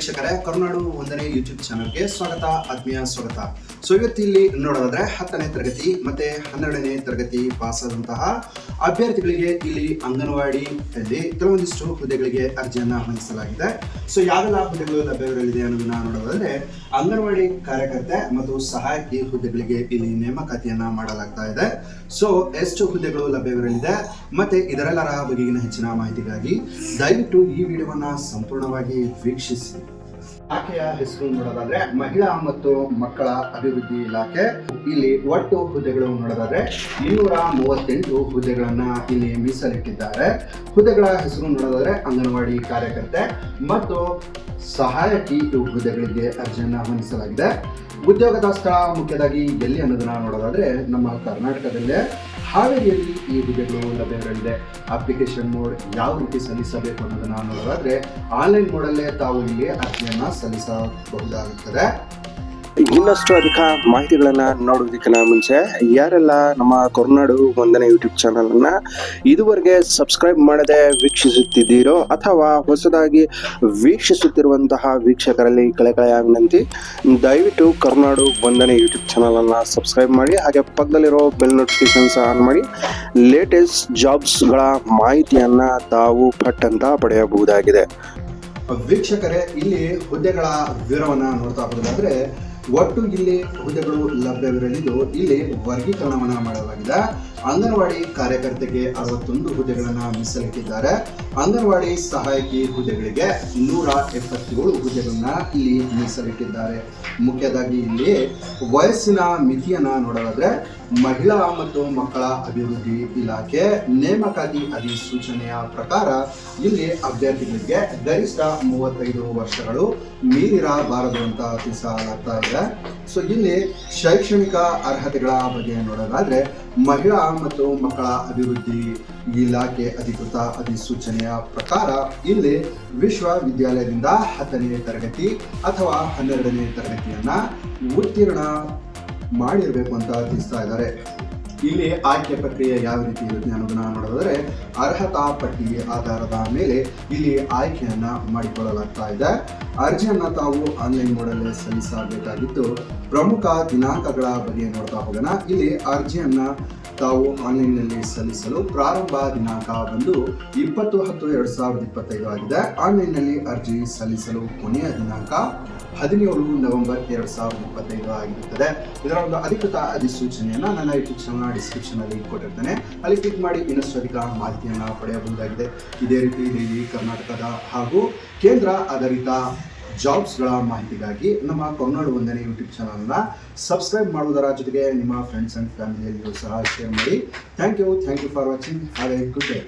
ವೀಕ್ಷಕರೇ, ಕರುನಾಡು ಒಂದನೇ ಯೂಟ್ಯೂಬ್ ಚಾನಲ್ಗೆ ಸ್ವಾಗತ, ಆತ್ಮೀಯ ಸ್ವಾಗತ. ಸೊ ಇವತ್ತು ಇಲ್ಲಿ ನೋಡೋದಾದ್ರೆ ಹತ್ತನೇ ತರಗತಿ ಮತ್ತೆ ಹನ್ನೆರಡನೇ ತರಗತಿ ಪಾಸ್ ಆದಂತಹ ಅಭ್ಯರ್ಥಿಗಳಿಗೆ ಇಲ್ಲಿ ಅಂಗನವಾಡಿ ಅಲ್ಲಿ ಕೆಲವೊಂದಿಷ್ಟು ಹುದ್ದೆಗಳಿಗೆ ಅರ್ಜಿಯನ್ನು ಆಹ್ವಾನಿಸಲಾಗಿದೆ ಸೊ ಯಾವೆಲ್ಲ ಹುದ್ದೆಗಳು ಲಭ್ಯವಿರಲಿದೆ ಅನ್ನೋದನ್ನ ನೋಡೋದಾದ್ರೆ, ಅಂಗನವಾಡಿ ಕಾರ್ಯಕರ್ತೆ ಮತ್ತು ಸಹಾಯಕಿ ಹುದ್ದೆಗಳಿಗೆ ಇಲ್ಲಿ ನೇಮಕಾತಿಯನ್ನ ಮಾಡಲಾಗ್ತಾ ಇದೆ. ಸೊ ಎಷ್ಟು ಹುದ್ದೆಗಳು ಲಭ್ಯವಿರಲಿದೆ ಮತ್ತೆ ಇದರೆಲ್ಲರ ಬಗೆಗಿನ ಹೆಚ್ಚಿನ ಮಾಹಿತಿಗಾಗಿ ದಯವಿಟ್ಟು ಈ ವಿಡಿಯೋವನ್ನ ಸಂಪೂರ್ಣವಾಗಿ ವೀಕ್ಷಿಸಿ. ಇಲಾಖೆಯ ಹೆಸರು ನೋಡೋದಾದ್ರೆ ಮಹಿಳಾ ಮತ್ತು ಮಕ್ಕಳ ಅಭಿವೃದ್ಧಿ ಇಲಾಖೆ. ಇಲ್ಲಿ ಒಟ್ಟು ಹುದ್ದೆಗಳು ನೋಡೋದಾದ್ರೆ ಇನ್ನೂರ ಮೂವತ್ತೆಂಟು ಹುದ್ದೆಗಳನ್ನ ಇಲ್ಲಿ ಮೀಸಲಿಟ್ಟಿದ್ದಾರೆ. ಹುದ್ದೆಗಳ ಹೆಸರು ನೋಡೋದಾದ್ರೆ ಅಂಗನವಾಡಿ ಕಾರ್ಯಕರ್ತೆ ಮತ್ತು ಸಹಾಯಕಿ ಹುದ್ದೆಗಳಿಗೆ ಅರ್ಜಿಯನ್ನು ಆಹ್ವಾನಿಸಲಾಗಿದೆ ಉದ್ಯೋಗದ ಸ್ಥಳ ಮುಖ್ಯವಾಗಿ ಎಲ್ಲಿ ಅನ್ನೋದನ್ನ ನೋಡೋದಾದ್ರೆ ನಮ್ಮ ಕರ್ನಾಟಕದಲ್ಲೇ ಹಾವೇರಿಯಲ್ಲಿ ಈ ಹುದ್ದೆಗಳು ಲಭ್ಯವಿರಲಿದೆ. ಅಪ್ಲಿಕೇಶನ್ ಮೋಡ್ ಯಾವ ರೀತಿ ಸಲ್ಲಿಸಬೇಕು ಅನ್ನೋದನ್ನ ನೋಡೋದಾದ್ರೆ ಆನ್ಲೈನ್ ಮೋಡಲ್ಲೇ ತಾವು ಇಲ್ಲಿ ಅರ್ಜಿಯನ್ನ ಸಲ್ಲಿಸಬಹುದಾಗುತ್ತದೆ. ಇನ್ನಷ್ಟು ಅಧಿಕ ಮಾಹಿತಿಗಳನ್ನ ನೋಡೋದಕ್ಕಿಂತ ಮುಂಚೆ, ಯಾರೆಲ್ಲ ನಮ್ಮ ಕರುನಾಡು ಒಂದನೇ ಯೂಟ್ಯೂಬ್ ಚಾನಲ್ ಅನ್ನ ಇದುವರೆಗೆ ಸಬ್ಸ್ಕ್ರೈಬ್ ಮಾಡದೆ ವೀಕ್ಷಿಸುತ್ತಿದ್ದೀರೋ ಅಥವಾ ಹೊಸದಾಗಿ ವೀಕ್ಷಿಸುತ್ತಿರುವಂತಹ ವೀಕ್ಷಕರಲ್ಲಿ ಕಳೆಕಳೆಯ ವಿನಂತಿ, ದಯವಿಟ್ಟು ಕರುನಾಡು ಒಂದನೇ ಯೂಟ್ಯೂಬ್ ಚಾನಲ್ ಅನ್ನ ಸಬ್ಸ್ಕ್ರೈಬ್ ಮಾಡಿ, ಹಾಗೆ ಪಕ್ಕದಲ್ಲಿರೋ ಬೆಲ್ ನೋಟಿಫಿಕೇಶನ್ಸ್ ಆನ್ ಮಾಡಿ ಲೇಟೆಸ್ಟ್ ಜಾಬ್ಸ್ಗಳ ಮಾಹಿತಿಯನ್ನ ತಾವು ಪಟ್ಟಂತ ಪಡೆಯಬಹುದಾಗಿದೆ. ವೀಕ್ಷಕರೇ ಇಲ್ಲಿ ಹುದ್ದೆಗಳ ವಿವರವನ್ನ ನೋಡ್ತಾ ಹೋಗೋದಾದ್ರೆ ಒಟ್ಟು ಇಲ್ಲಿ ಹುದ್ದೆಗಳು ಲಭ್ಯವಿರಲಿದ್ದು ಇಲ್ಲಿ ವರ್ಗೀಕರಣವನ್ನು ಮಾಡಲಾಗಿದೆ. ಅಂಗನವಾಡಿ ಕಾರ್ಯಕರ್ತೆಗೆ ಅರವತ್ತೊಂದು ಹುದ್ದೆಗಳನ್ನು ಮೀಸಲಿಟ್ಟಿದ್ದಾರೆ. ಅಂಗನವಾಡಿ ಸಹಾಯಕಿ ಹುದ್ದೆಗಳಿಗೆ ನೂರ ಎಪ್ಪತ್ತೇಳು ಹುದ್ದೆಗಳನ್ನ ಇಲ್ಲಿ ಮೀಸಲಿಟ್ಟಿದ್ದಾರೆ. ಮುಖ್ಯವಾಗಿ ಇಲ್ಲಿ ವಯಸ್ಸಿನ ಮಿತಿಯನ್ನ ನೋಡೋದಾದ್ರೆ ಮಹಿಳಾ ಮತ್ತು ಮಕ್ಕಳ ಅಭಿವೃದ್ಧಿ ಇಲಾಖೆ ನೇಮಕಾತಿ ಅಧಿಸೂಚನೆಯ ಪ್ರಕಾರ ಇಲ್ಲಿ ಅಭ್ಯರ್ಥಿಗಳಿಗೆ ಗರಿಷ್ಠ ಮೂವತ್ತೈದು ವರ್ಷಗಳು ಮೀರಿರಬಾರದು ಅಂತ ತಿಳಿಸಲಾಗ್ತಾ ಇದೆ. ಸೊ ಇಲ್ಲಿ ಶೈಕ್ಷಣಿಕ ಅರ್ಹತೆಗಳ ಬಗ್ಗೆ ನೋಡೋದಾದರೆ, ಮಹಿಳಾ ಮತ್ತು ಮಕ್ಕಳ ಅಭಿವೃದ್ಧಿ ಇಲಾಖೆ ಅಧಿಕೃತ ಅಧಿಸೂಚನೆಯ ಪ್ರಕಾರ ಇಲ್ಲಿ ವಿಶ್ವವಿದ್ಯಾಲಯದಿಂದ ಹತ್ತನೇ ತರಗತಿ ಅಥವಾ ಹನ್ನೆರಡನೇ ತರಗತಿಯನ್ನ ಉತ್ತೀರ್ಣ ಮಾಡಿರಬೇಕು ಅಂತ ತಿಳಿಸ್ತಾ ಇದ್ದಾರೆ. ಇಲ್ಲಿ ಆಯ್ಕೆ ಪ್ರಕ್ರಿಯೆ ಯಾವ ರೀತಿ ಇರುತ್ತೆ ಅನ್ನೋದನ್ನ ನೋಡೋದಾದರೆ ಅರ್ಹತಾ ಪಟ್ಟಿ ಆಧಾರದ ಮೇಲೆ ಇಲ್ಲಿ ಆಯ್ಕೆಯನ್ನ ಮಾಡಿಕೊಳ್ಳಲಾಗ್ತಾ ಇದೆ. ಅರ್ಜಿಯನ್ನ ತಾವು ಆನ್ಲೈನ್ ಮೋಡಲ್ಲೇ ಸಲ್ಲಿಸಬೇಕಾಗಿದ್ದು ಪ್ರಮುಖ ದಿನಾಂಕಗಳ ಬಗ್ಗೆ ನೋಡ್ತಾ ಹೋಗೋಣ. ಇಲ್ಲಿ ಅರ್ಜಿಯನ್ನ ತಾವು ಆನ್ಲೈನ್ನಲ್ಲಿ ಸಲ್ಲಿಸಲು ಪ್ರಾರಂಭ ದಿನಾಂಕ ಬಂದು ಇಪ್ಪತ್ತು ಹತ್ತು ಎರಡು ಸಾವಿರದ ಇಪ್ಪತ್ತೈದು ಆಗಿದೆ. ಆನ್ಲೈನ್ನಲ್ಲಿ ಅರ್ಜಿ ಸಲ್ಲಿಸಲು ಕೊನೆಯ ದಿನಾಂಕ ಹದಿನೇಳು ನವೆಂಬರ್ ಎರಡು ಸಾವಿರದ ಇಪ್ಪತ್ತೈದು ಆಗಿರುತ್ತದೆ. ಇದರ ಒಂದು ಅಧಿಕೃತ ಅಧಿಸೂಚನೆಯನ್ನು ನನ್ನ ಯೂಟ್ಯೂಬ್ ಡಿಸ್ಕ್ರಿಪ್ಷನ್ ಅಲ್ಲಿ ಕೊಟ್ಟಿರ್ತೇನೆ. ಅಲ್ಲಿ ಕ್ಲಿಕ್ ಮಾಡಿ ಇನ್ನಷ್ಟು ಅಧಿಕ ಮಾಹಿತಿಯನ್ನು ಪಡೆಯಬಹುದಾಗಿದೆ. ಇದೇ ರೀತಿ ಡೈಲಿ ಕರ್ನಾಟಕದ ಹಾಗೂ ಕೇಂದ್ರ ಆಧಾರಿತ ಜಾಬ್ಸ್ಗಳ ಮಾಹಿತಿಗಾಗಿ ನಮ್ಮ ಕೊನ್ನಡ ಒಂದನೇ ಯೂಟ್ಯೂಬ್ ಚಾನಲ್ನ ಸಬ್ಸ್ಕ್ರೈಬ್ ಮಾಡುವುದರ ಜೊತೆಗೆ ನಿಮ್ಮ ಫ್ರೆಂಡ್ಸ್ ಆ್ಯಂಡ್ ಫ್ಯಾಮಿಲಿಯಲ್ಲಿಯೂ ಸಹ ಶೇರ್ ಮಾಡಿ. Thank you thank you for watching have a good day